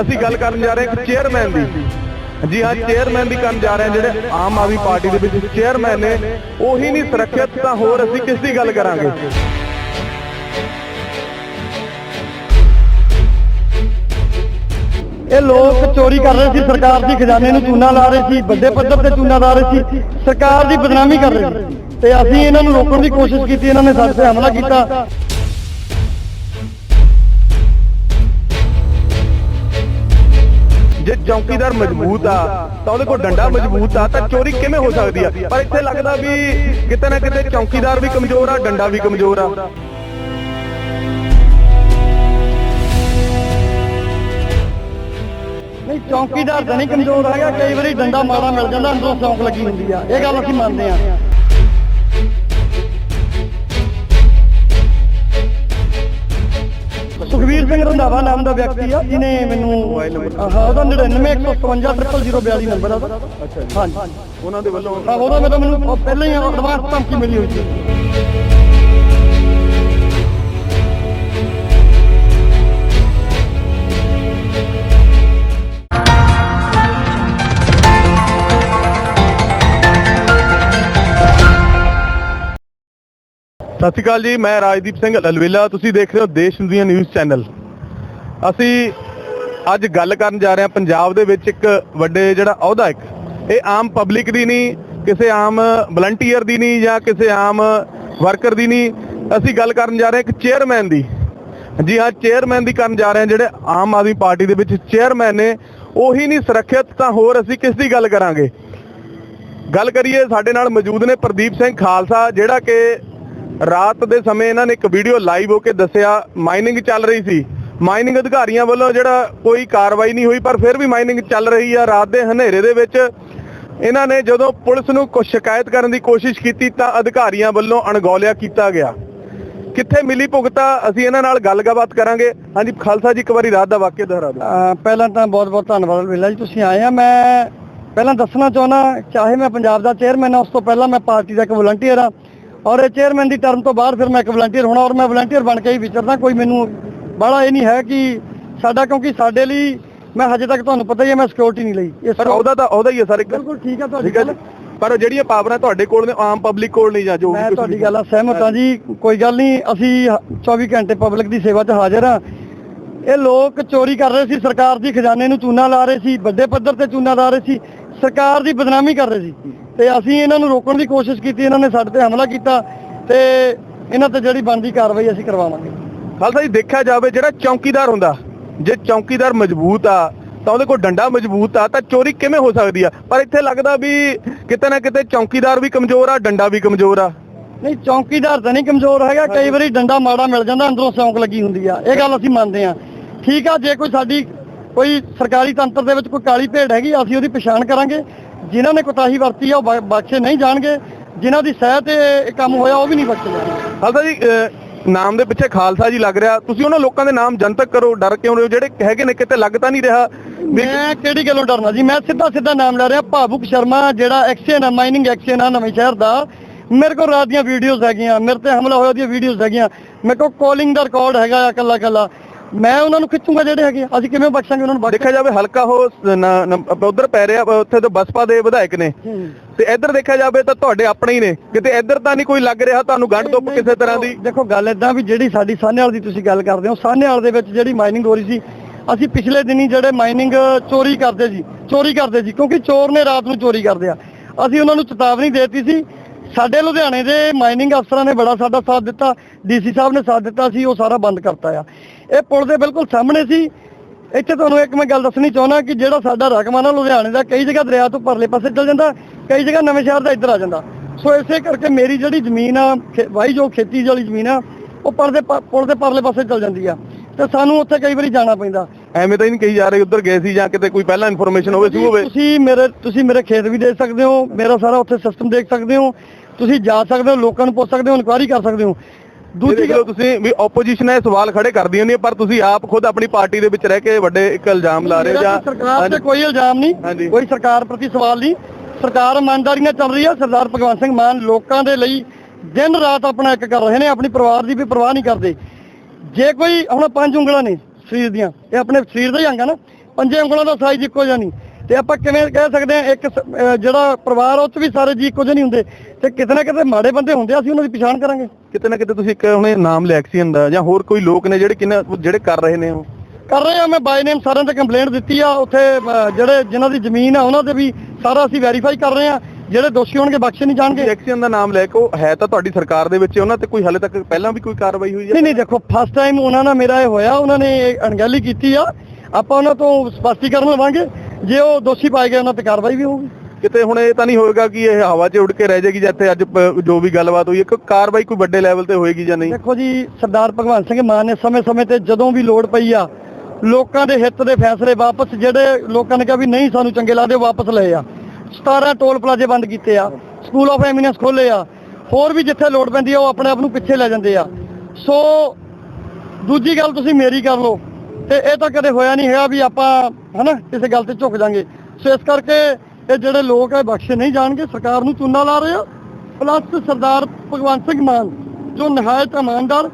ਅਸੀਂ ਗੱਲ ਕਰਨ ਜਾ ਰਹੇ ਇੱਕ ਚੇਅਰਮੈਨ ਦੀ। ਜੀ ਹਾਂ ਚੇਅਰਮੈਨ ਦੀ ਕਰਨ ਜਾ ਰਹੇ ਹਾਂ, ਜਿਹੜੇ ਆਮ ਆਦਮੀ ਪਾਰਟੀ ਦੇ ਵਿੱਚ ਚੇਅਰਮੈਨ ਨੇ, ਉਹੀ ਨਹੀਂ ਸੁਰੱਖਿਅਤ, ਤਾਂ ਹੋਰ ਅਸੀਂ ਕਿਸ ਦੀ ਗੱਲ ਕਰਾਂਗੇ? ਇਹ ਲੋਕ ਚੋਰੀ ਕਰ ਰਹੇ ਸੀ, ਸਰਕਾਰ ਦੀ ਖਜ਼ਾਨੇ ਨੂੰ ਚੂਨਾ ਲਾ ਰਹੇ ਸੀ, ਵੱਡੇ ਪੱਧਰ ਤੇ ਚੂਨਾ ਲਾ ਰਹੇ ਸੀ, ਸਰਕਾਰ ਦੀ ਬਦਨਾਮੀ ਕਰ ਰਹੇ ਸੀ। ਤੇ ਅਸੀਂ ਇਹਨਾਂ ਨੂੰ ਰੋਕਣ ਦੀ ਕੋਸ਼ਿਸ਼ ਕੀਤੀ, ਇਹਨਾਂ ਨੇ ਸਾਡੇ ਤੇ ਹਮਲਾ ਕੀਤਾ। ਜੇ ਚੌਕੀਦਾਰ ਮਜ਼ਬੂਤ ਆ, ਤਾਂ ਉਹਦੇ ਕੋਲ ਡੰਡਾ ਮਜ਼ਬੂਤ ਆ, ਤਾਂ ਚੋਰੀ ਕਿਵੇਂ ਹੋ ਸਕਦੀ ਆ? ਪਰ ਇੱਥੇ ਲੱਗਦਾ ਵੀ ਕਿਤੇ ਨਾ ਕਿਤੇ ਚੌਕੀਦਾਰ ਵੀ ਕਮਜ਼ੋਰ ਆ, ਡੰਡਾ ਵੀ ਕਮਜ਼ੋਰ ਆ। ਨਹੀਂ, ਚੌਕੀਦਾਰ ਤਾਂ ਨਹੀਂ ਕਮਜ਼ੋਰ ਹੈਗਾ, ਕਈ ਵਾਰੀ ਡੰਡਾ ਮਾੜਾ ਮਿਲ ਜਾਂਦਾ, ਅੰਦਰੋਂ ਸੌਂਕ ਲੱਗੀ ਹੁੰਦੀ ਆ। ਇਹ ਗੱਲ ਅਸੀਂ ਮੰਨਦੇ ਆ। ਸੁਖਵੀਰ ਸਿੰਘ ਰੰਧਾਵਾ ਨਾਮ ਦਾ ਵਿਅਕਤੀ ਆ ਜਿਹਨੇ ਮੈਨੂੰ ਹਾਂ ਉਹਦਾ 9915500042 ਨੰਬਰ ਆ ਉਹਦਾ। ਅੱਛਾ ਜੀ ਹਾਂਜੀ। ਉਹਨਾਂ ਦੇ ਵੱਲੋਂ ਹਾਂ ਉਹਦਾ ਮੈਨੂੰ ਉਹ ਪਹਿਲਾਂ ਹੀ ਐਡਵਾਂਸ ਧਮਕੀ ਮਿਲੀ ਹੋਈ ਸੀ। ਸਤਿ ਸ਼੍ਰੀ ਅਕਾਲ ਜੀ, ਮੈਂ ਰਾਜਦੀਪ ਸਿੰਘ ਅਲਵੇਲਾ, ਤੁਸੀਂ ਦੇਖ ਰਹੇ ਹੋ ਦੇਸ਼ ਦੀਆਂ ਨਿਊਜ਼ ਚੈਨਲ ਅਸੀਂ ਅੱਜ ਗੱਲ ਕਰਨ ਜਾ ਰਹੇ ਹਾਂ ਪੰਜਾਬ ਦੇ ਵਿੱਚ ਇੱਕ ਵੱਡੇ ਜਿਹੜਾ ਅਹੁਦਾ ਇੱਕ, ਇਹ ਆਮ ਪਬਲਿਕ ਦੀ ਨਹੀਂ, ਕਿਸੇ ਆਮ ਵਲੰਟੀਅਰ ਦੀ ਨਹੀਂ ਜਾਂ ਕਿਸੇ ਆਮ ਵਰਕਰ ਦੀ ਨਹੀਂ। ਅਸੀਂ ਗੱਲ ਕਰਨ ਜਾ ਰਹੇ ਹਾਂ ਇੱਕ ਚੇਅਰਮੈਨ ਦੀ। ਜੀ ਹਾਂ ਚੇਅਰਮੈਨ ਦੀ ਕਰਨ ਜਾ ਰਹੇ ਹਾਂ ਜਿਹੜੇ ਆਮ ਆਦਮੀ ਪਾਰਟੀ ਦੇ ਵਿੱਚ ਚੇਅਰਮੈਨ ਨੇ, ਉਹੀ ਨਹੀਂ ਸੁਰੱਖਿਅਤ ਤਾਂ ਹੋਰ ਅਸੀਂ ਕਿਸ ਦੀ ਗੱਲ ਕਰਾਂਗੇ? ਗੱਲ ਕਰੀਏ, ਸਾਡੇ ਨਾਲ ਮੌਜੂਦ ਨੇ ਪ੍ਰਦੀਪ ਸਿੰਘ ਖਾਲਸਾ, ਜਿਹੜਾ ਕਿ ਰਾਤ ਦੇ ਸਮੇਂ ਇਹਨਾਂ ਨੇ ਇੱਕ ਵੀਡੀਓ ਲਾਈਵ ਹੋ ਕੇ ਦੱਸਿਆ ਮਾਈਨਿੰਗ ਚੱਲ ਰਹੀ ਸੀ। ਮਾਈਨਿੰਗ ਅਧਿਕਾਰੀਆਂ ਵੱਲੋਂ ਜਿਹੜਾ ਕੋਈ ਕਾਰਵਾਈ ਨਹੀਂ ਹੋਈ, ਪਰ ਫਿਰ ਵੀ ਮਾਈਨਿੰਗ ਚੱਲ ਰਹੀ ਆ। ਰਾਤ ਦੇ ਹਨੇਰੇ ਦੇ ਵਿੱਚ ਇਹਨਾਂ ਨੇ ਜਦੋਂ ਪੁਲਿਸ ਨੂੰ ਕੁਝ ਸ਼ਿਕਾਇਤ ਕਰਨ ਦੀ ਕੋਸ਼ਿਸ਼ ਕੀਤੀ, ਤਾਂ ਅਧਿਕਾਰੀਆਂ ਵੱਲੋਂ ਅਣਗੌਲਿਆ ਕੀਤਾ ਗਿਆ। ਕਿੱਥੇ ਮਿਲੀ ਭੁਗਤਾ, ਅਸੀਂ ਇਹਨਾਂ ਨਾਲ ਗੱਲਬਾਤ ਕਰਾਂਗੇ। ਹਾਂਜੀ, ਖਾਲਸਾ ਜੀ, ਇੱਕ ਵਾਰੀ ਰਾਤ ਦਾ ਵਾਕਿਆ ਦੁਹਰਾ ਦਿਓ। ਪਹਿਲਾਂ ਤਾਂ ਬਹੁਤ ਬਹੁਤ ਧੰਨਵਾਦ ਵੇਲਾ ਜੀ, ਤੁਸੀਂ ਆਏ ਆ। ਮੈਂ ਪਹਿਲਾਂ ਦੱਸਣਾ ਚਾਹੁੰਦਾ, ਚਾਹੇ ਮੈਂ ਪੰਜਾਬ ਦਾ ਚੇਅਰਮੈਨ ਆ, ਉਸ ਤੋਂ ਪਹਿਲਾਂ ਮੈਂ ਪਾਰਟੀ ਦਾ ਇੱਕ ਵਲੰਟੀਅਰ ਆ। ਔਰ ਇਹ ਚੇਅਰਮੈਨ ਦੀ ਟਰਮ ਤੋਂ ਬਾਅਦ ਫਿਰ ਮੈਂ ਇੱਕ ਵਲੰਟੀਅਰ ਹੋਣਾ ਔਰ ਮੈਂ ਵਲੰਟੀਅਰ ਬਣ ਕੇ ਹੀ ਵਿਚਰਦਾ ਕੋਈ ਮੈਨੂੰ ਬਾਹਲਾ ਇਹ ਨਹੀਂ ਹੈ ਕਿ ਸਾਡਾ ਕਿਉਂਕਿ ਸਾਡੇ ਲਈ ਮੈਂ ਹਜੇ ਤੱਕ ਤੁਹਾਨੂੰ ਪਤਾ ਹੀ ਹੈ ਮੈਂ ਸਿਕਿਉਰਿਟੀ ਨਹੀਂ ਲਈ। ਪਰ ਉਹਦਾ ਤਾਂ ਉਹਦਾ ਹੀ ਹੈ ਸਰ ਇੱਕ। ਬਿਲਕੁਲ ਠੀਕ ਆ ਤੁਹਾਡੀ ਹੈ ਜੀ। ਪਰ ਜਿਹੜੀਆਂ ਪਾਵਰਾਂ ਤੁਹਾਡੇ ਕੋਲ ਨੇ ਆਮ ਪਬਲਿਕ ਕੋਲ ਨਹੀਂ ਜਾਂ ਜੋ ਮੈਂ ਤੁਹਾਡੀ ਗੱਲ ਨਾਲ ਸਹਿਮਤ ਹਾਂ ਜੀ ਕੋਈ ਗੱਲ ਨਹੀਂ ਅਸੀਂ 24 ਘੰਟੇ ਪਬਲਿਕ ਦੀ ਸੇਵਾ 'ਚ ਹਾਜ਼ਰ ਹਾਂ। ਇਹ ਲੋਕ ਚੋਰੀ ਕਰ ਰਹੇ ਸੀ ਸਰਕਾਰ ਦੀ ਖਜ਼ਾਨੇ ਨੂੰ ਚੂਨਾ ਲਾ ਰਹੇ ਸੀ ਵੱਡੇ ਪੱਧਰ ਤੇ ਚੂਨਾ ਲਾ ਰਹੇ ਸੀ ਸਰਕਾਰ ਦੀ ਬਦਨਾਮੀ ਕਰ ਰਹੇ ਸੀ। ਤੇ ਅਸੀਂ ਇਹਨਾਂ ਨੂੰ ਰੋਕਣ ਦੀ ਕੋਸ਼ਿਸ਼ ਕੀਤੀ ਇਹਨਾਂ ਨੇ ਸਾਡੇ ਤੇ ਹਮਲਾ ਕੀਤਾ ਤੇ ਇਹਨਾਂ ਤੇ ਜਿਹੜੀ ਬਣਦੀ ਕਾਰਵਾਈ ਅਸੀਂ ਕਰਵਾਵਾਂਗੇ। ਖਾਲਸਾ ਜੀ ਦੇਖਿਆ ਜਾਵੇ ਜਿਹੜਾ ਚੌਕੀਦਾਰ ਹੁੰਦਾ ਜੇ ਚੌਕੀਦਾਰ ਮਜ਼ਬੂਤ ਆ ਤਾਂ ਉਹਦੇ ਕੋਲ ਡੰਡਾ ਮਜ਼ਬੂਤ ਆ ਤਾਂ ਚੋਰੀ ਕਿਵੇਂ ਹੋ ਸਕਦੀ ਆ? ਪਰ ਇੱਥੇ ਲੱਗਦਾ ਵੀ ਕਿਤੇ ਨਾ ਕਿਤੇ ਚੌਕੀਦਾਰ ਵੀ ਕਮਜ਼ੋਰ ਆ ਡੰਡਾ ਵੀ ਕਮਜ਼ੋਰ ਆ। ਨਹੀਂ ਚੌਕੀਦਾਰ ਤਾਂ ਨਹੀਂ ਕਮਜ਼ੋਰ ਹੈਗਾ ਕਈ ਵਾਰੀ ਡੰਡਾ ਮਾੜਾ ਮਿਲ ਜਾਂਦਾ ਅੰਦਰੋਂ ਸੌਂਕ ਲੱਗੀ ਹੁੰਦੀ ਆ। ਇਹ ਗੱਲ ਅਸੀਂ ਮੰਨਦੇ ਆ। ਠੀਕ ਆ ਜੇ ਕੋਈ ਸਾਡੀ ਕੋਈ ਸਰਕਾਰੀ ਤੰਤਰ ਦੇ ਵਿੱਚ ਕੋਈ ਕਾਲੀ ਭੇਡ ਹੈਗੀ ਅਸੀਂ ਉਹਦੀ ਪਛਾਣ ਕਰਾਂਗੇ। ਜਿਨ੍ਹਾਂ ਨੇ ਕੋਤਾਹੀ ਵਰਤੀ ਆ ਉਹ ਬਖਸ਼ੇ ਨਹੀਂ ਜਾਣਗੇ। ਜਿਨ੍ਹਾਂ ਦੀ ਸਹਿ ਤੇ ਇਹ ਕੰਮ ਹੋਇਆ ਉਹ ਵੀ ਨਹੀਂ ਬਖਸ਼ੇ ਜਾਣਗੇ। ਖਾਲਸਾ ਜੀ ਨਾਮ ਦੇ ਪਿੱਛੇ ਖਾਲਸਾ ਜੀ ਲੱਗ ਰਿਹਾ। ਤੁਸੀਂ ਉਹਨਾਂ ਲੋਕਾਂ ਦੇ ਨਾਮ ਜਨਤਕ ਕਰੋ ਡਰ ਕਿਉਂ ਰਹੇ ਹੋ? ਜਿਹੜੇ ਹੈਗੇ ਨੇ ਕਿਤੇ ਲੱਗ ਤਾਂ ਨਹੀਂ ਰਿਹਾ। ਮੈਂ ਕਿਹੜੀ ਗੱਲੋਂ ਡਰਨਾ ਜੀ? ਮੈਂ ਸਿੱਧਾ ਸਿੱਧਾ ਨਾਮ ਲੈ ਰਿਹਾ ਭਾਵੁਕ ਸ਼ਰਮਾ ਜਿਹੜਾ ਐਕਸ਼ਨ ਆ ਮਾਈਨਿੰਗ ਐਕਸ਼ਨ ਆ ਨਵੇਂ ਸ਼ਹਿਰ ਦਾ। ਮੇਰੇ ਕੋਲ ਰਾਤ ਦੀਆਂ ਵੀਡੀਓਜ਼ ਹੈਗੀਆਂ ਮੇਰੇ ਤੇ ਹਮਲਾ ਹੋਇਆ ਦੀਆਂ ਵੀਡੀਓਜ਼ ਹੈਗੀਆਂ। ਮੇਰੇ ਕੋਲ ਕਾਲਿੰਗ ਦਾ ਰਿਕਾਰਡ ਹੈਗਾ ਆ ਕੱਲਾ ਕੱਲਾ ਮੈਂ ਉਹਨਾਂ ਨੂੰ ਖਿੱਚੂੰਗਾ ਜਿਹੜੇ ਹੈਗੇ ਆ। ਅਸੀਂ ਕਿਵੇਂ ਬਖਸ਼ਾਂਗੇ ਉਹਨਾਂ ਨੂੰ ਬਖਸ਼ ਦੇਖਿਆ ਜਾਵੇ ਹਲਕਾ ਉਹ ਉਧਰ ਪੈ ਰਿਹਾ ਉੱਥੇ ਤਾਂ ਬਸਪਾ ਦੇ ਵਿਧਾਇਕ ਨੇ। ਤੇ ਇੱਧਰ ਦੇਖਿਆ ਜਾਵੇ ਤਾਂ ਤੁਹਾਡੇ ਆਪਣੇ ਹੀ ਨੇ। ਕਿਤੇ ਇੱਧਰ ਤਾਂ ਨਹੀਂ ਕੋਈ ਲੱਗ ਰਿਹਾ ਤੁਹਾਨੂੰ ਗੰਢ ਧੁੱਪ ਕਿਸੇ ਤਰ੍ਹਾਂ ਦੀ? ਦੇਖੋ ਗੱਲ ਇਦਾਂ ਵੀ ਜਿਹੜੀ ਸਾਡੀ ਸਾਹਨੇਵਾਲ ਦੀ ਤੁਸੀਂ ਗੱਲ ਕਰਦੇ ਹੋ ਸਾਹਨੇਵਾਲ ਦੇ ਵਿੱਚ ਜਿਹੜੀ ਮਾਈਨਿੰਗ ਹੋ ਰਹੀ ਸੀ ਅਸੀਂ ਪਿਛਲੇ ਦਿਨੀ ਜਿਹੜੇ ਮਾਈਨਿੰਗ ਚੋਰੀ ਕਰਦੇ ਸੀ ਚੋਰੀ ਕਰਦੇ ਸੀ ਕਿਉਂਕਿ ਚੋਰ ਨੇ ਰਾਤ ਨੂੰ ਚੋਰੀ ਕਰਦੇ ਆ। ਅਸੀਂ ਉਹਨਾਂ ਨੂੰ ਚੇਤਾਵਨੀ ਦੇਤੀ ਸੀ ਸਾਡੇ ਲੁਧਿਆਣੇ ਦੇ ਮਾਈਨਿੰਗ ਅਫਸਰਾਂ ਨੇ ਬੜਾ ਸਾਡਾ ਸਾਥ ਦਿੱਤਾ ਡੀਸੀ ਸਾਹਿਬ ਨੇ ਸਾਥ ਦਿੱਤਾ ਸੀ, ਉਹ ਸਾਰਾ ਬੰਦ ਕਰਤਾ ਆ। ਇਹ ਪੁਲ ਦੇ ਬਿਲਕੁਲ ਸਾਹਮਣੇ ਸੀ। ਇੱਥੇ ਤੁਹਾਨੂੰ ਇੱਕ ਮੈਂ ਗੱਲ ਦੱਸਣੀ ਚਾਹੁੰਦਾ ਕਿ ਜਿਹੜਾ ਸਾਡਾ ਰਕਮ ਆ ਨਾ ਲੁਧਿਆਣੇ ਦਾ ਕਈ ਜਗ੍ਹਾ ਦਰਿਆ ਤੋਂ ਪਰਲੇ ਪਾਸੇ ਚਲ ਜਾਂਦਾ, ਕਈ ਜਗ੍ਹਾ ਨਵੇਂ ਸ਼ਹਿਰ ਦਾ ਇੱਧਰ ਆ ਜਾਂਦਾ। ਸੋ ਇਸੇ ਕਰਕੇ ਮੇਰੀ ਜਿਹੜੀ ਜ਼ਮੀਨ ਆ, ਖੇ- ਵਾਹੀ ਜੋ ਖੇਤੀ ਵਾਲੀ ਜ਼ਮੀਨ ਆ, ਉਹ ਪਰਦੇ ਪੁਲ ਦੇ ਪਰਲੇ ਪਾਸੇ ਚਲ ਜਾਂਦੀ ਆ। ਤੇ ਸਾਨੂੰ ਉੱਥੇ ਕਈ ਵਾਰੀ ਜਾਣਾ ਪੈਂਦਾ। ਐਵੇਂ ਤਾਂ ਹੀ ਨਹੀਂ ਕਹੀ ਜਾ ਰਹੇ ਉੱਧਰ ਗਏ ਸੀ ਜਾਂ ਕਿਤੇ ਕੋਈ ਪਹਿਲਾਂ ਇਨਫੋਰਮੇਸ਼ਨ ਹੋਵੇ ਸੀ ਹੋਵੇ। ਤੁਸੀਂ ਮੇਰੇ ਤੁਸੀਂ ਮੇਰੇ ਖੇਤ ਵੀ ਦੇਖ ਸਕਦੇ ਹੋ ਮੇਰਾ ਸਾਰਾ ਉੱਥੇ ਸਿਸਟਮ ਦੇਖ ਸਕਦੇ ਹੋ। ਤੁਸੀਂ ਜਾ ਸਕਦੇ ਹੋ ਲੋਕਾਂ ਨੂੰ ਪੁੱਛ ਸਕਦੇ ਹੋ ਇਨਕੁਆਇਰੀ ਕਰ ਸਕਦੇ ਹੋ। ਦੂਜੀ ਗੱਲ ਤੁਸੀਂ ਵੀ ਆਪੋਜੀਸ਼ਨ ਇਹ ਸਵਾਲ ਖੜੇ ਕਰਦੀ ਹੁੰਦੀ ਹੈ ਪਰ ਤੁਸੀਂ ਆਪ ਖੁਦ ਆਪਣੀ ਪਾਰਟੀ ਦੇ ਵਿੱਚ ਰਹਿ ਕੇ ਵੱਡੇ ਇੱਕ ਇਲਜ਼ਾਮ ਲਾ ਰਹੇ ਜਾਂ ਸਰਕਾਰ ਤੇ ਕੋਈ ਇਲਜ਼ਾਮ। ਨਹੀਂ ਕੋਈ ਸਰਕਾਰ ਪ੍ਰਤੀ ਸਵਾਲ ਨਹੀਂ। ਸਰਕਾਰ ਇਮਾਨਦਾਰੀ ਨਾਲ ਚੱਲ ਰਹੀ ਹੈ ਸਰਦਾਰ ਭਗਵੰਤ ਸਿੰਘ ਮਾਨ ਲੋਕਾਂ ਦੇ ਲਈ ਦਿਨ ਰਾਤ ਆਪਣਾ ਇੱਕ ਕਰ ਰਹੇ ਨੇ ਆਪਣੀ ਪਰਿਵਾਰ ਦੀ ਵੀ ਪਰਵਾਹ ਨਹੀਂ ਕਰਦੇ। ਜੇ ਕੋਈ ਹੁਣ ਪੰਜ ਉਂਗਲਾਂ ਨੇ। ਸਰੀਰ ਦੀਆਂ। ਇਹ ਆਪਣੇ ਸਰੀਰ ਦਾ ਹੀ ਅੰਗ ਆ ਨਾ। ਪੰਜੇ ਉਂਗਲਾਂ ਦਾ ਸਾਈਜ਼ ਇੱਕੋ ਜਿਹਾ ਨਹੀਂ। ਤੇ ਆਪਾਂ ਕਿਵੇਂ ਕਹਿ ਸਕਦੇ ਹਾਂ ਇੱਕ ਜਿਹੜਾ ਪਰਿਵਾਰ ਉਹ 'ਚ ਵੀ ਸਾਰੇ ਜੀ ਇੱਕੋ ਜਿਹੇ ਨਹੀਂ ਹੁੰਦੇ। ਤੇ ਕਿਤੇ ਨਾ ਕਿਤੇ ਮਾੜੇ ਬੰਦੇ ਹੁੰਦੇ ਆ ਅਸੀਂ ਉਹਨਾਂ ਦੀ ਪਛਾਣ ਕਰਾਂਗੇ। ਕਿਤੇ ਨਾ ਕਿਤੇ ਤੁਸੀਂ ਇੱਕ ਹੁਣੇ ਨਾਮ ਲਿਆ ਐਕਸੀਅਨ ਦਾ ਜਾਂ ਹੋਰ ਕੋਈ ਲੋਕ ਨੇ ਜਿਹੜੇ ਕਿੰਨਾ ਜਿਹੜੇ ਕਰ ਰਹੇ ਨੇ ਉਹ? ਕਰ ਰਹੇ ਆ ਮੈਂ ਬਾਈ ਨੇਮ ਸਾਰਿਆਂ ਤੇ ਕੰਪਲੇਂਟ ਦਿੱਤੀ ਆ। ਉੱਥੇ ਜਿਹੜੇ ਜਿਨ੍ਹਾਂ ਦੀ ਜ਼ਮੀਨ ਆ ਉਹਨਾਂ ਦੇ ਵੀ ਸਾਰਾ ਅਸੀਂ ਵੈਰੀਫਾਈ ਕਰ ਰਹੇ ਆ। ਜਿਹੜੇ ਦੋਸ਼ੀ ਹੋਣਗੇ ਬਖਸ਼ੇ ਨਹੀਂ ਜਾਣਗੇ। ਐਕਸੀਅਨ ਦਾ ਨਾਮ ਲੈ ਕੇ ਉਹ ਹੈ ਤਾਂ ਤੁਹਾਡੀ ਸਰਕਾਰ ਦੇ ਵਿੱਚ ਉਹਨਾਂ ਤੇ ਕੋਈ ਹਾਲੇ ਤੱਕ ਪਹਿਲਾਂ ਵੀ ਕੋਈ ਕਾਰਵਾਈ ਹੋਈ ਹੈ? ਨਹੀਂ ਨਹੀਂ ਦੇਖੋ ਫਸਟ ਟਾਈਮ ਉਹਨਾਂ ਨਾਲ ਮੇਰਾ ਇਹ ਹੋਇਆ ਉਹਨਾਂ ਨੇ ਅਣਗਹਿਲੀ ਕੀਤੀ ਆ। ਆਪਾਂ ਉਹਨਾਂ ਤੋਂ ਸਪਸ਼ਟੀਕਰਨ ਲਵਾਂਗੇ ਜੇ ਉਹ ਦੋਸ਼ੀ ਪਾਏ ਗਏ ਉਹਨਾਂ ਤੇ ਕਾਰਵਾਈ ਵੀ ਹੋਊਗੀ। ਕਿਤੇ ਹੁਣ ਇਹ ਤਾਂ ਨਹੀਂ ਹੋਏਗਾ ਕਿ ਇਹ ਹਵਾ 'ਚ ਉੱਡ ਕੇ ਰਹਿ ਜਾਏਗੀ ਜਿੱਥੇ ਅੱਜ ਜੋ ਵੀ ਗੱਲਬਾਤ ਹੋਈ ਹੈ ਕਾਰਵਾਈ ਕੋਈ ਵੱਡੇ ਲੈਵਲ ਤੇ ਹੋਏਗੀ ਜਾਂ ਨਹੀਂ? ਦੇਖੋ ਜੀ ਸਰਦਾਰ ਭਗਵੰਤ ਸਿੰਘ ਮਾਨ ਨੇ ਸਮੇਂ-ਸਮੇਂ ਤੇ ਜਦੋਂ ਵੀ ਲੋੜ ਪਈ ਆ ਲੋਕਾਂ ਦੇ ਹਿੱਤ ਦੇ ਫੈਸਲੇ ਵਾਪਸ ਜਿਹੜੇ ਲੋਕਾਂ ਨੇ ਕਿਹਾ ਵੀ ਨਹੀਂ ਸਾਨੂੰ ਚੰਗੇ ਲੱਗਦੇ ਵਾਪਸ ਲਏ ਆ। 17 ਟੋਲ ਪਲਾਜ਼ੇ ਬੰਦ ਕੀਤੇ ਆ, ਸਕੂਲ ਆਫ ਐਮੀਨੈਂਸ ਖੋਲੇ ਆ, ਹੋਰ ਵੀ ਜਿੱਥੇ ਲੋੜ ਪੈਂਦੀ ਆ ਉਹ ਆਪਣੇ ਆਪ ਨੂੰ ਪਿੱਛੇ ਲੈ ਜਾਂਦੇ ਆ। ਸੋ ਦੂਜੀ ਗੱਲ ਤੁਸੀਂ ਮੇਰੀ ਕਰ ਲਓ, ਤੇ ਇਹ ਤਾਂ ਕਦੇ ਹੋਇਆ ਨਹੀਂ ਹੈਗਾ ਵੀ ਆਪਾਂ ਹਨਾ ਕਿਸੇ ਗੱਲ ਤੇ ਝੁਕ ਜਾਾਂਗੇ। ਸੋ ਇਸ ਕਰਕੇ ਇਹ ਜਿਹੜੇ ਲੋਕ ਆ ਬਖਸ਼ੇ ਨਹੀਂ ਜਾਣਗੇ, ਸਰਕਾਰ ਨੂੰ ਚੂਨਾ ਲਾ ਰਹੇ ਆ। ਪਲੱਸ ਸਰਦਾਰ ਭਗਵੰਤ ਸਿੰਘ ਮਾਨ, ਜੋ ਨਿਹਾਇਤ ਇਮਾਨਦਾਰ,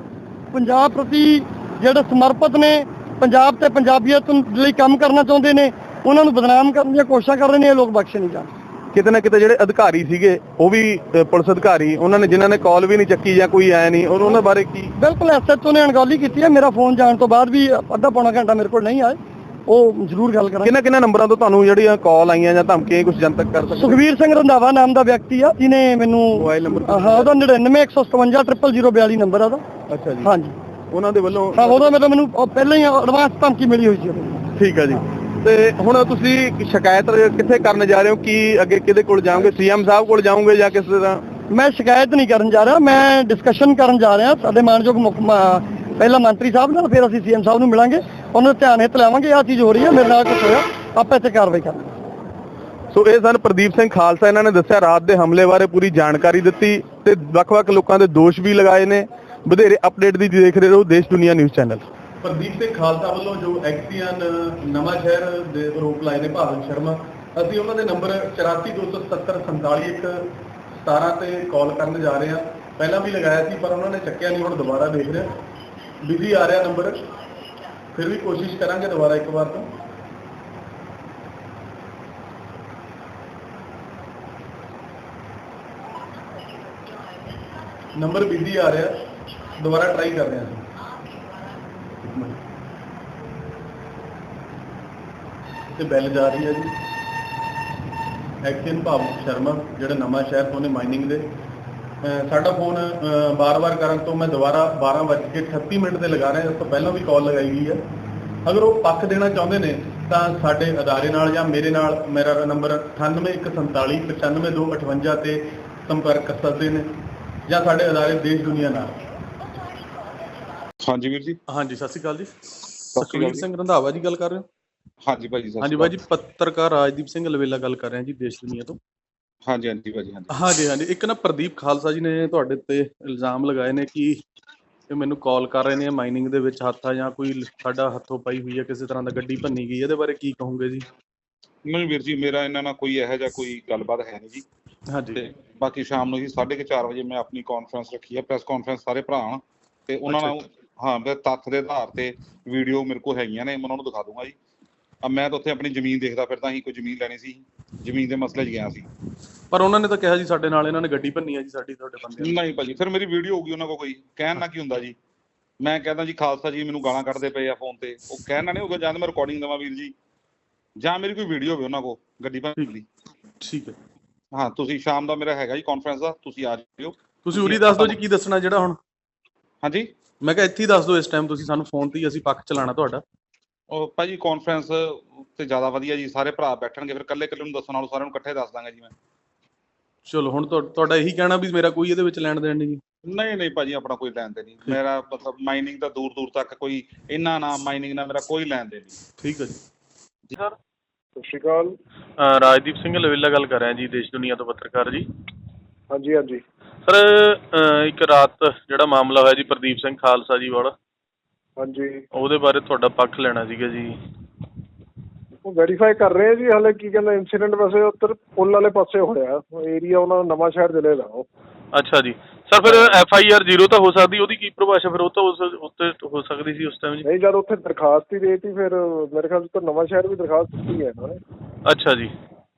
ਪੰਜਾਬ ਪ੍ਰਤੀ ਜਿਹੜੇ ਸਮਰਪਿਤ ਨੇ, ਪੰਜਾਬ ਤੇ ਪੰਜਾਬੀਅਤ ਲਈ ਕੰਮ ਕਰਨਾ ਚਾਹੁੰਦੇ ਨੇ ਉਹਨਾਂ ਨੂੰ ਬਦਨਾਮ ਕਰਨ ਦੀਆਂ ਕੋਸ਼ਿਸ਼ਾਂ ਕਰ ਰਹੇ ਨੇ ਇਹ ਲੋਕ ਬਖਸ਼ੇ ਨਹੀਂ ਜਾਣ। ਕਿਤੇ ਨਾ ਕਿਤੇ ਜਿਹੜੇ ਅਧਿਕਾਰੀ ਸੀਗੇ ਉਹ ਵੀ ਅ, ਪੁਲਿਸ ਅਧਿਕਾਰੀ ਉਹਨਾਂ ਨੇ ਜਿਨ੍ਹਾਂ ਨੇ ਕਾਲ ਵੀ ਨਹੀਂ ਚੱਕੀ ਜਾਂ ਕੋਈ ਆਇਆ ਨਹੀਂ ਉਹਨਾਂ ਉਹਨਾਂ ਬਾਰੇ ਕੀ? ਬਿਲਕੁਲ ਐਸਐਚਓ ਨੇ ਅਣਗੌਲੀ ਕੀਤੀ ਹੈ ਮੇਰਾ ਫੋਨ ਜਾਣ ਤੋਂ ਬਾਅਦ ਵੀ ਅੱਧਾ ਪੌਣਾ ਘੰਟਾ ਮੇਰੇ ਕੋਲ ਨਹੀਂ ਆਏ ਉਹ ਜ਼ਰੂਰ ਗੱਲ ਕਰਾਂਗੇ। ਕਿੰਨਾ ਕਿੰਨਾ ਨੰਬਰਾਂ ਤੋਂ ਤੁਹਾਨੂੰ ਜਿਹੜੀਆਂ ਕਾਲ ਆਈਆਂ ਜਾਂ ਧਮਕੀਆਂ ਕੁਝ ਜਨਤਕ ਕਰ ਸਕਦੇ ਸੁਖਵੀਰ ਸਿੰਘ ਰੰਧਾਵਾ ਨਾਮ ਦਾ ਵਿਅਕਤੀ ਆ ਜਿਹਨੇ ਮੈਨੂੰ ਮੋਬਾਈਲ ਨੰਬਰ ਹਾਂ ਉਹਦਾ 9915500042 ਨੰਬਰ ਆ ਉਹਦਾ। ਅੱਛਾ ਜੀ। ਹਾਂਜੀ। ਉਹਨਾਂ ਦੇ ਵੱਲੋਂ ਹਾਂ ਉਹਦਾ ਮਤਲਬ ਮੈਨੂੰ ਉਹ ਪਹਿਲਾਂ ਹੀ ਐਡਵਾਂਸ ਧਮਕੀ ਮਿਲੀ ਹੋਈ ਸੀ ਉਹਦੀ। ਠੀਕ ਹੈ ਜੀ। ਤੇ ਹੁਣ ਤੁਸੀਂ ਸ਼ਿਕਾਇਤ ਕਿੱਥੇ ਕਰਨ ਜਾ ਰਹੇ ਹੋ? ਕੀ ਅੱਗੇ ਕਿਹਦੇ ਕੋਲ ਜਾਓਗੇ? ਸੀਐਮ ਸਾਹਿਬ ਕੋਲ ਜਾਓਗੇ ਜਾਂ ਕਿਸੇ ਦਾ ਮੈਂ ਸ਼ਿਕਾਇਤ ਨਹੀਂ ਕਰਨ ਜਾ ਰਿਹਾ। ਮੈਂ ਡਿਸਕਸ਼ਨ ਕਰਨ ਜਾ ਰਿਹਾ। ਸਾਡੇ ਮਾਨਯੋਗ ਪਹਿਲਾਂ ਮੰਤਰੀ ਸਾਹਿਬ ਨਾਲ ਫਿਰ ਅਸੀਂ ਸੀਐਮ ਸਾਹਿਬ ਨੂੰ ਮਿਲਾਂਗੇ। ਉਹਨਾਂ ਦੇ ਧਿਆਨ ਹਿੱਤ ਲਾਵਾਂਗੇ। ਆਹ ਚੀਜ਼ ਹੋ ਰਹੀ ਹੈ। ਮੇਰੇ ਨਾਲ ਕੁਝ ਹੋਇਆ। ਆਪਾਂ ਇੱਥੇ ਕਾਰਵਾਈ ਕਰਾਂਗੇ ਸੋ ਇਹ ਸਨ ਪ੍ਰਦੀਪ ਸਿੰਘ ਖਾਲਸਾ। ਇਹਨਾਂ ਨੇ ਦੱਸਿਆ ਰਾਤ ਦੇ ਹਮਲੇ ਬਾਰੇ ਪੂਰੀ ਜਾਣਕਾਰੀ ਦਿੱਤੀ ਤੇ ਵੱਖ-ਵੱਖ ਲੋਕਾਂ ਦੇ ਦੋਸ਼ ਵੀ ਲਗਾਏ ਨੇ। ਵਧੇਰੇ ਅਪਡੇਟ ਦੀ ਦੇਖ ਰਹੇ। ਰਹੋ ਦੇਸ਼ ਦੁਨੀਆ ਨਿਊਜ਼ ਚੈਨਲ ਪ੍ਰਦੀਪ ਸਿੰਘ ਖਾਲਸਾ ਵੱਲੋਂ ਜੋ ਐਕਸੀਅਨ ਨਵਾਂ ਸ਼ਹਿਰ ਦੇ ਆਰੋਪ ਲਾਏ ਨੇ ਭਾਵਨ ਸ਼ਰਮਾ, ਅਸੀਂ ਉਹਨਾਂ ਦੇ ਨੰਬਰ 84277471 17 ਤੇ ਕਾਲ ਕਰਨ ਜਾ ਰਹੇ ਹਾਂ। ਪਹਿਲਾਂ ਵੀ ਲਗਾਇਆ ਸੀ, ਪਰ ਉਹਨਾਂ ਨੇ ਚੱਕਿਆ ਨਹੀਂ, ਹੁਣ ਦੁਬਾਰਾ ਦੇਖ ਰਹੇ ਬਿਜ਼ੀ ਆ ਰਿਹਾ ਨੰਬਰ। ਫਿਰ ਵੀ ਕੋਸ਼ਿਸ਼ ਕਰਾਂਗੇ ਦੁਬਾਰਾ ਇੱਕ ਵਾਰ ਤੋਂ। ਨੰਬਰ ਬਿਜ਼ੀ ਆ ਰਿਹਾ। ਦੁਬਾਰਾ ਟਰਾਈ ਕਰ ਰਹੇ ਹਾਂ ਇੱਕ ਮਿੰਟ। ਤੇ ਬੈਲ ਜਾ ਰਹੀ ਹੈ ਜੀ। ਐਕਸ਼ਨ ਭਾਵ ਸ਼ਰਮਾ ਜਿਹੜਾ ਨਵਾਂ ਸ਼ਹਿਰ ਤੋਂ ਨੇ ਮਾਈਨਿੰਗ ਦੇ। ਸਾਡਾ ਫੋਨ ਬਾਰ-ਬਾਰ ਕਰਨ ਤੋਂ ਮੈਂ ਦੁਬਾਰਾ 12:38 ਮਿੰਟ ਤੇ ਲਗਾ ਰਿਹਾ ਇਸ ਤੋਂ ਪਹਿਲਾਂ ਵੀ ਕਾਲ ਲਗਾਈ ਗਈ ਹੈ। ਅਗਰ ਉਹ ਪੱਖ ਦੇਣਾ ਚਾਹੁੰਦੇ ਨੇ ਤਾਂ ਸਾਡੇ ਅਦਾਰੇ ਨਾਲ ਜਾਂ ਮੇਰੇ ਨਾਲ ਮੇਰਾ ਨੰਬਰ 9814495258 ਤੇ ਸੰਪਰਕ ਕਰ ਸਕਦੇ ਨੇ ਜਾਂ ਸਾਡੇ ਅਦਾਰੇ ਦੇਸ਼ ਦੁਨੀਆ ਨਾਲ। ਹਾਂਜੀ ਵੀਰ ਜੀ। ਹਾਂਜੀ ਸਤਿ ਸ਼੍ਰੀ ਅਕਾਲ ਜੀ। ਸ਼੍ਰੀ ਸੁਖਵੀਰ ਅਕਾਲ ਸਿੰਘ ਰੰਧਾਵਾ ਜੀ ਗੱਲ ਕਰ ਰਹੇ ਹੋ? ਹਾਂਜੀ ਭਾਜੀ ਸਤਿ ਹਾਂਜੀ ਸ਼੍ਰੀ ਬਾਈ ਜੀ ਪੱਤਰਕਾਰ ਰਾਜਦੀਪ ਸਿੰਘ ਲਵੇਲਾ ਗੱਲ ਕਰ ਰਹੇ ਹਾਂ ਜੀ ਦੇਸ਼ ਦੁਨੀਆ ਤੋਂ। ਹਾਂਜੀ ਹਾਂਜੀ ਭਾਜੀ ਹਾਂਜੀ। ਹਾਂਜੀ ਹਾਂਜੀ। ਇੱਕ ਨਾ ਪ੍ਰਦੀਪ ਖਾਲਸਾ ਜੀ ਨੇ ਤੁਹਾਡੇ ਤੇ ਇਲਜ਼ਾਮ ਲਗਾਏ ਨੇ ਕਿ ਇਹ ਮੈਨੂੰ ਕਾਲ ਕਰ ਰਹੇ ਨੇ ਮਾਈਨਿੰਗ ਦੇ ਵਿੱਚ ਹੱਥ ਆ ਜਾਂ ਕੋਈ ਸਾਡਾ ਹੱਥੋਂ ਪਾਈ ਹੋਈ ਹੈ ਕਿਸੇ ਤਰ੍ਹਾਂ ਦਾ ਗੱਡੀ ਭੰਨੀ ਗਈ ਇਹਦੇ ਬਾਰੇ ਕੀ ਕਹੋਗੇ ਜੀ? ਨਹੀਂ ਵੀਰ ਜੀ ਮੇਰਾ ਇਹਨਾਂ ਨਾਲ ਕੋਈ ਇਹੋ ਜਿਹਾ ਕੋਈ ਗੱਲਬਾਤ ਹੈ ਨਹੀਂ ਜੀ। ਹਾਂਜੀ। ਤੇ ਬਾਕੀ ਸ਼ਾਮ ਨੂੰ ਜੀ 4:30 ਵਜੇ ਮੈਂ ਆਪਣੀ ਕਾਨਫਰੰਸ ਰੱਖੀ ਹੈ ਪ੍ਰੈਸ ਕਾਨਫਰੰਸ ਸਾਰੇ ਭਰਾ ਆਉਣ ਤੇ ਉਹਨਾਂ ਨਾਲ ਹਾਂ ਮੈਂ ਤੱਥ ਦੇ ਆਧਾਰ ਤੇ ਵੀਡੀਓ ਮੇਰੇ ਕੋਲ ਹੈਗੀਆਂ ਨੇ ਮੈਂ ਉਹਨਾਂ ਨੂੰ ਦਿਖਾ ਦੂੰਗਾ ਜੀ। ਆ ਮੈਂ ਤਾਂ ਉੱਥੇ ਆਪਣੀ ਜ਼ਮੀਨ ਦੇਖਦਾ ਫਿਰਦਾ ਸੀ ਕੋਈ ਜ਼ਮੀਨ ਲੈਣੀ ਸੀ ਜ਼ਮੀਨ ਦੇ ਮਸਲੇ 'ਚ ਗਿਆ ਸੀ। ਪਰ ਉਹਨਾਂ ਨੇ ਤਾਂ ਕਿਹਾ ਜੀ ਸਾਡੇ ਨਾਲ ਇਹਨਾਂ ਨੇ ਗੱਡੀ ਭੰਨੀ ਹੈ ਜੀ ਸਾਡੀ ਤੁਹਾਡੇ ਬੰਦੇ ਨੇ ਨਹੀਂ ਭਾਜੀ ਫਿਰ ਮੇਰੀ ਵੀਡੀਓ ਹੋਊਗੀ ਉਹਨਾਂ ਕੋਲ ਕੋਈ ਕਹਿਣ ਨਾਲ ਕੀ ਹੁੰਦਾ ਜੀ? ਮੈਂ ਕਹਿੰਦਾ ਜੀ ਖਾਲਸਾ ਜੀ ਮੈਨੂੰ ਗਾਲਾਂ ਕੱਢਦੇ ਪਏ ਆ ਫੋਨ ਤੇ ਉਹ ਕਹਿਣ ਨਹੀਂ ਹੋਊਗਾ ਜਾਂ ਮੈਂ ਰਿਕਾਰਡਿੰਗ ਦੇਵਾਂ ਵੀਰ ਜੀ ਜਾਂ ਮੇਰੀ ਕੋਈ ਵੀਡੀਓ ਹੋਵੇ ਉਹਨਾਂ ਕੋਲ ਗੱਡੀ ਭੰਨ ਦੀ ਠੀਕ ਹੈ। ਹਾਂ ਤੁਸੀਂ ਸ਼ਾਮ ਦਾ ਮੇਰਾ ਹੈਗਾ ਜੀ ਕਾਨਫਰੰਸ ਦਾ ਤੁਸੀਂ ਆ ਜਿਓ। ਤੁਸੀਂ ਉਰੀ ਦੱਸ ਦਿਓ ਜੀ ਕੀ ਦੱਸਣਾ ਜਿਹੜਾ ਹੁਣ? ਹਾਂਜੀ? ਮੈਂ ਕਿਹਾ ਇੱਥੇ ਹੀ ਦੱਸ ਦਿਓ ਇਸ ਟਾਈਮ ਤੁਸੀਂ ਸਾਨੂੰ ਫੋਨ ਤੇ ਹੀ ਅਸੀਂ ਪੱਖ ਚਲਾਣਾ ਤੁਹਾਡਾ। ਉਹ ਭਾਜੀ ਕਾਨਫਰੰਸ ਤੇ ਜ਼ਿਆਦਾ ਵਧੀਆ ਜੀ ਸਾਰੇ ਭਰਾ ਬੈਠਣਗੇ ਫਿਰ ਇਕੱਲੇ ਇਕੱਲੇ ਨੂੰ ਦੱਸਣ ਨਾਲੋਂ ਸਾਰਿਆਂ ਨੂੰ ਇਕੱਠੇ ਦੱਸ ਦਾਂਗਾ ਜੀ ਮੈਂ। ਚਲੋ ਹੁਣ ਤੁਹਾ- ਤੁਹਾਡਾ ਇਹੀ ਕਹਿਣਾ ਵੀ ਮੇਰਾ ਕੋਈ ਇਹਦੇ ਵਿੱਚ ਲੈਣ ਦੇਣ ਨਹੀਂ ਜੀ? ਨਹੀਂ ਨਹੀਂ ਭਾਜੀ ਆਪਣਾ ਕੋਈ ਲੈਣ ਦੇ ਨਹੀਂ। ਮੇਰਾ ਮਤਲਬ ਮਾਈਨਿੰਗ ਦਾ ਦੂਰ ਦੂਰ ਤੱਕ ਕੋਈ ਇੰਨਾ ਨਾ ਮਾਈਨਿੰਗ ਨਾਲ ਮੇਰਾ ਕੋਈ ਲੈਣ ਦੇ ਨਹੀਂ। ਠੀਕ ਹੈ ਜੀ। ਸਤਿ ਸ਼੍ਰੀ ਅਕਾਲ। ਰਾਜਦੀਪ ਸਿੰਘ ਲਵੇਲਾ ਗੱਲ ਕਰ ਰਿਹਾ ਜੀ ਦੇਸ਼ ਦੁਨੀਆ ਤੋਂ ਪੱਤਰਕਾਰ ਜੀ। ਹਾਂਜੀ ਹਾਂਜੀ। ਸਰ ਇੱਕ ਰਾਤ ਜਿਹੜਾ ਮਾਮਲਾ ਹੋਇਆ ਜੀ ਪ੍ਰਦੀਪ ਸਿੰਘ ਖਾਲਸਾ ਜੀ ਵਾਲਾ। ਹਾਂਜੀ। ਉਹਦੇ ਬਾਰੇ ਤੁਹਾਡਾ ਪੱਖ ਲੈਣਾ ਸੀਗਾ ਜੀ। ਉਹ ਵੈਰੀਫਾਈ ਕਰ ਰਹੇ ਆ ਜੀ ਹਲੇ ਕੀ ਕਹਿੰਦਾ ਇਨਸੀਡੈਂਟ ਵੈਸੇ ਉੱਧਰ ਪੁੱਲ ਵਾਲੇ ਪਾਸੇ ਹੋਇਆ। ਏਰੀਆ ਉਹਨਾਂ ਦਾ ਨਵਾਂ ਸ਼ਹਿਰ ਜ਼ਿਲ੍ਹੇ ਦਾ ਉਹ। ਅੱਛਾ ਜੀ। ਸਰ ਫਿਰ ਐਫ ਆਈ ਆਰ ਜ਼ੀਰੋ ਤਾਂ ਹੋ ਸਕਦੀ ਉਹਦੀ ਕੀ ਪ੍ਰਭਾਸ਼ਾ ਫਿਰ ਉਹ ਤਾਂ ਉਸ ਉੱਤੇ ਹੋ ਸਕਦੀ ਸੀ ਉਸ ਟਾਈਮ ਜੀ। ਨਹੀਂ ਜਦ ਉੱਥੇ ਦਰਖਾਸਤ ਹੀ ਦੇਤੀ ਫਿਰ ਮੇਰੇ ਖਿਆਲ ਤੋਂ ਨਵਾਂ ਸ਼ਹਿਰ ਵੀ ਦਰਖਾਸਤ ਦਿੱਤੀ ਹੈ ਇਹਨਾਂ ਨੇ। ਅੱਛਾ ਜੀ।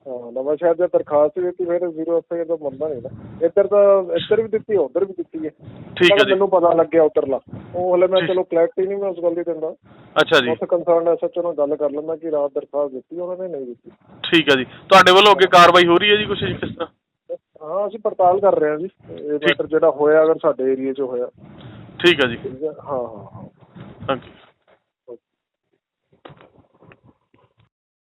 ਨਵਾਂ ਸ਼ਹਿਰ ਦੇ ਦਰਖਾਸਤ ਦਿੱਤੀ ਫਿਰ ਜ਼ੀਰੋ ਐਫਆਈਆਰ ਦਾ ਮੰਨਦਾ ਨਹੀਂ ਨਾ। ਇੱਧਰ ਤਾਂ ਇੱਧਰ ਵੀ ਦਿੱਤੀ ਉੱਧਰ ਵੀ ਦਿੱਤੀ ਹੈ। ਠੀਕ ਹੈ ਮੈਨੂੰ ਪਤਾ ਲੱਗਿਆ ਉੱਧਰਲਾ। ਉਹ ਹਲੇ ਮੈਂ। ਚਲੋ ਕਲੈਰਿਟੀ ਨਹੀਂ ਮੈਂ ਉਸ ਗੱਲ ਦੀ ਦਿੰਦਾ। ਅੱਛਾ ਜੀ। ਉੱਥੇ ਕੰਸਰਨ ਐਸਐਚਓ ਨਾਲ ਗੱਲ ਕਰ ਲੈਂਦਾ ਕਿ ਰਾਤ ਦਰਖਾਸਤ ਦਿੱਤੀ ਉਹਨਾਂ ਨੇ ਨਹੀਂ ਦਿੱਤੀ। ਠੀਕ ਹੈ ਜੀ। ਤੁਹਾਡੇ ਵੱਲੋਂ ਅੱਗੇ ਕਾਰਵਾਈ ਹੋ ਰਹੀ ਹੈ ਜੀ ਜੀ ਕਿਸ ਤਰ੍ਹਾਂ? ਹਾਂ ਅਸੀਂ ਪੜਤਾਲ ਕਰ ਰਹੇ ਹਾਂ ਜੀ। ਇਹ ਮੈਟਰ ਜਿਹੜਾ ਹੋਇਆ ਅਗਰ ਸਾਡੇ ਏਰੀਆ 'ਚ ਹੋਇਆ। ਠੀਕ ਹੈ ਜੀ। ਹਾਂ? ਹਾਂ ਥੈਂਕ ਯੂ